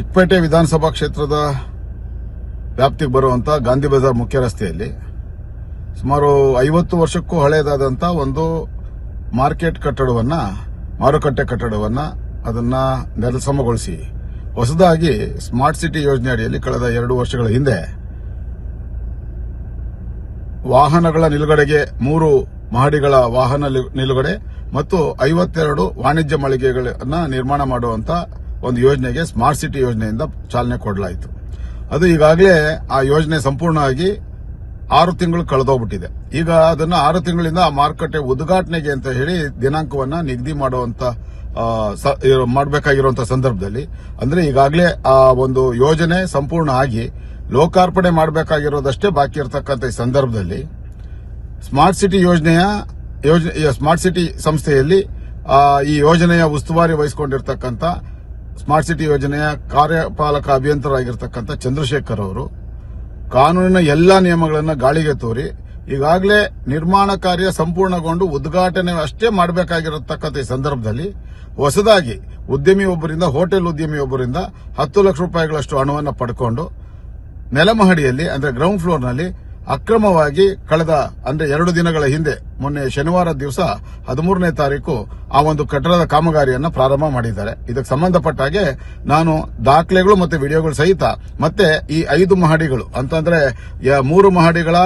ಚಿಕ್ಕಪೇಟೆ ವಿಧಾನಸಭಾ ಕ್ಷೇತ್ರದ ವ್ಯಾಪ್ತಿಗೆ ಬರುವಂತ ಗಾಂಧಿ ಬಜಾರ್ ಮುಖ್ಯ ರಸ್ತೆಯಲ್ಲಿ ಸುಮಾರು ಐವತ್ತು ವರ್ಷಕ್ಕೂ ಹಳೆಯದಾದಂತ ಒಂದು ಮಾರ್ಕೆಟ್ ಕಟ್ಟಡವನ್ನ, ಮಾರುಕಟ್ಟೆ ಕಟ್ಟಡವನ್ನ ಅದನ್ನ ನೆಲಸಮಗೊಳಿಸಿ ಹೊಸದಾಗಿ ಸ್ಮಾರ್ಟ್ ಸಿಟಿ ಯೋಜನೆ ಅಡಿಯಲ್ಲಿ ಕಳೆದ ಎರಡು ವರ್ಷಗಳ ಹಿಂದೆ ವಾಹನಗಳ ನಿಲುಗಡೆಗೆ ಮೂರು ಮಹಡಿಗಳ ವಾಹನ ನಿಲುಗಡೆ ಮತ್ತು ಐವತ್ತೆರಡು ವಾಣಿಜ್ಯ ಮಳಿಗೆಗಳನ್ನ ನಿರ್ಮಾಣ ಮಾಡುವಂತ ಒಂದು ಯೋಜನೆಗೆ ಸ್ಮಾರ್ಟ್ ಸಿಟಿ ಯೋಜನೆಯಿಂದ ಚಾಲನೆ ಕೊಡಲಾಯಿತು. ಅದು ಈಗಾಗಲೇ ಆ ಯೋಜನೆ ಸಂಪೂರ್ಣವಾಗಿ ಆರು ತಿಂಗಳು ಕಳೆದೋಗ್ಬಿಟ್ಟಿದೆ. ಈಗ ಅದನ್ನ ಆರು ತಿಂಗಳಿಂದ ಆ ಮಾರುಕಟ್ಟೆ ಉದ್ಘಾಟನೆಗೆ ಅಂತ ಹೇಳಿ ದಿನಾಂಕವನ್ನ ನಿಗದಿ ಮಾಡುವಂತ ಮಾಡಬೇಕಾಗಿರುವಂತಹ ಸಂದರ್ಭದಲ್ಲಿ, ಅಂದ್ರೆ ಈಗಾಗಲೇ ಆ ಒಂದು ಯೋಜನೆ ಸಂಪೂರ್ಣ ಆಗಿ ಲೋಕಾರ್ಪಣೆ ಮಾಡಬೇಕಾಗಿರೋದಷ್ಟೇ ಬಾಕಿ ಇರತಕ್ಕಂಥ ಈ ಸಂದರ್ಭದಲ್ಲಿ ಸ್ಮಾರ್ಟ್ ಸಿಟಿ ಯೋಜನೆಯ, ಯೋಜನೆ ಸ್ಮಾರ್ಟ್ ಸಿಟಿ ಸಂಸ್ಥೆಯಲ್ಲಿ ಈ ಯೋಜನೆಯ ಉಸ್ತುವಾರಿ ವಹಿಸಿಕೊಂಡಿರ್ತಕ್ಕಂಥ ಸ್ಮಾರ್ಟ್ ಸಿಟಿ ಯೋಜನೆಯ ಕಾರ್ಯಪಾಲಕ ಅಭಿಯಂತರಾಗಿರ್ತಕ್ಕಂಥ ಚಂದ್ರಶೇಖರ್ ಅವರು ಕಾನೂನಿನ ಎಲ್ಲಾ ನಿಯಮಗಳನ್ನು ಗಾಳಿಗೆ ತೋರಿ ಈಗಾಗಲೇ ನಿರ್ಮಾಣ ಕಾರ್ಯ ಸಂಪೂರ್ಣಗೊಂಡು ಉದ್ಘಾಟನೆ ಅಷ್ಟೇ ಮಾಡಬೇಕಾಗಿರತಕ್ಕಂಥ ಈ ಸಂದರ್ಭದಲ್ಲಿ ಹೊಸದಾಗಿ ಉದ್ಯಮಿ ಒಬ್ಬರಿಂದ, ಹೋಟೆಲ್ ಉದ್ಯಮಿ ಒಬ್ಬರಿಂದ ಹತ್ತು ಲಕ್ಷ ರೂಪಾಯಿಗಳಷ್ಟು ಹಣವನ್ನು ಪಡ್ಕೊಂಡು ನೆಲಮಹಡಿಯಲ್ಲಿ, ಅಂದರೆ ಗ್ರೌಂಡ್ ಫ್ಲೋರ್ನಲ್ಲಿ ಅಕ್ರಮವಾಗಿ ಕಳೆದ, ಅಂದ್ರೆ ಎರಡು ದಿನಗಳ ಹಿಂದೆ, ಮೊನ್ನೆ ಶನಿವಾರ ದಿವಸ ಹದಿಮೂರನೇ ತಾರೀಕು ಆ ಒಂದು ಕಟ್ಟಡದ ಕಾಮಗಾರಿಯನ್ನು ಪ್ರಾರಂಭ ಮಾಡಿದ್ದಾರೆ. ಇದಕ್ಕೆ ಸಂಬಂಧಪಟ್ಟ ಹಾಗೆ ನಾನು ದಾಖಲೆಗಳು ಮತ್ತೆ ವಿಡಿಯೋಗಳು ಸಹಿತ ಮತ್ತೆ ಈ ಐದು ಮಹಡಿಗಳು, ಅಂತಂದ್ರೆ ಮೂರು ಮಹಡಿಗಳ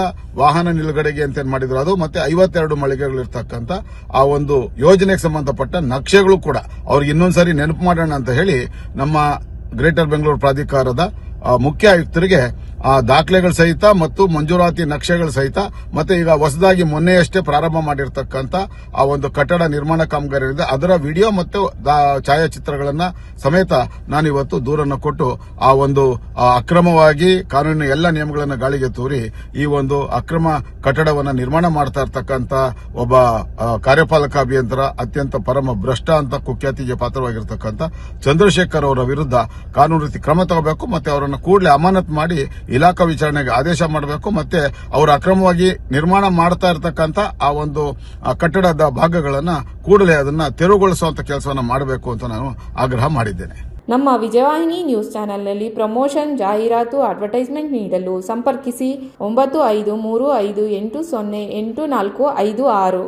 ವಾಹನ ನಿಲುಗಡೆಗೆ ಅಂತ ಏನ್ ಮಾಡಿದ್ರು, ಅದು ಮತ್ತೆ ಐವತ್ತೆರಡು ಮಳಿಗೆಗಳು ಇರ್ತಕ್ಕಂಥ ಆ ಒಂದು ಯೋಜನೆಗೆ ಸಂಬಂಧಪಟ್ಟ ನಕ್ಷೆಗಳು ಕೂಡ ಅವ್ರಿಗೆ ಇನ್ನೊಂದ್ಸರಿ ನೆನಪು ಮಾಡೋಣ ಅಂತ ಹೇಳಿ ನಮ್ಮ ಗ್ರೇಟರ್ ಬೆಂಗಳೂರು ಪ್ರಾಧಿಕಾರದ ಮುಖ್ಯ ಆಯುಕ್ತರಿಗೆ ಆ ದಾಖಲೆಗಳ ಸಹಿತ ಮತ್ತು ಮಂಜೂರಾತಿ ನಕ್ಷೆಗಳ ಸಹಿತ ಮತ್ತೆ ಈಗ ಹೊಸದಾಗಿ ಮೊನ್ನೆಯಷ್ಟೇ ಪ್ರಾರಂಭ ಮಾಡಿರ್ತಕ್ಕಂಥ ಆ ಒಂದು ಕಟ್ಟಡ ನಿರ್ಮಾಣ ಕಾಮಗಾರಿಗಳಿದೆ. ಅದರ ವಿಡಿಯೋ ಮತ್ತು ಛಾಯಾಚಿತ್ರಗಳನ್ನ ಸಮೇತ ನಾನು ಇವತ್ತು ದೂರನ್ನು ಕೊಟ್ಟು ಆ ಒಂದು ಅಕ್ರಮವಾಗಿ ಕಾನೂನಿನ ಎಲ್ಲ ನಿಯಮಗಳನ್ನು ಗಾಳಿಗೆ ತೂರಿ ಈ ಒಂದು ಅಕ್ರಮ ಕಟ್ಟಡವನ್ನು ನಿರ್ಮಾಣ ಮಾಡ್ತಾ ಇರ್ತಕ್ಕಂಥ ಒಬ್ಬ ಕಾರ್ಯಪಾಲಕ ಅಭಿಯಂತರ ಅತ್ಯಂತ ಪರಮ ಭ್ರಷ್ಟ ಅಂತ ಕುಖ್ಯಾತಿಗೆ ಪಾತ್ರವಾಗಿರ್ತಕ್ಕಂಥ ಚಂದ್ರಶೇಖರ್ ಅವರ ವಿರುದ್ಧ ಕಾನೂನು ರೀತಿ ಕ್ರಮ ತಗೋಬೇಕು. ಮತ್ತೆ ಅವರನ್ನು ಕೂಡಲೇ ಅಮಾನತ್ ಮಾಡಿ ಇಲಾಖಾ ವಿಚಾರಣೆಗೆ ಆದೇಶ ಮಾಡಬೇಕು ಮತ್ತೆ ಅವರು ಅಕ್ರಮವಾಗಿ ನಿರ್ಮಾಣ ಮಾಡ್ತಾ ಇರತಕ್ಕಂತ ಆ ಒಂದು ಕಟ್ಟಡದ ಭಾಗಗಳನ್ನ ಕೂಡಲೇ ಅದನ್ನ ತೆರವುಗೊಳಿಸುವಂತ ಕೆಲಸವನ್ನ ಮಾಡಬೇಕು ಅಂತ ನಾನು ಆಗ್ರಹ ಮಾಡಿದ್ದೇನೆ. ನಮ್ಮ ವಿಜಯವಾಹಿನಿ ನ್ಯೂಸ್ ಚಾನೆಲ್ನಲ್ಲಿ ಪ್ರಮೋಷನ್, ಜಾಹೀರಾತು, ಅಡ್ವರ್ಟೈಸ್ಮೆಂಟ್ ನೀಡಲು ಸಂಪರ್ಕಿಸಿ ಒಂಬತ್ತು ಐದು ಮೂರು ಐದು ಎಂಟು ಸೊನ್ನೆ ಎಂಟು ನಾಲ್ಕು ಐದು ಆರು.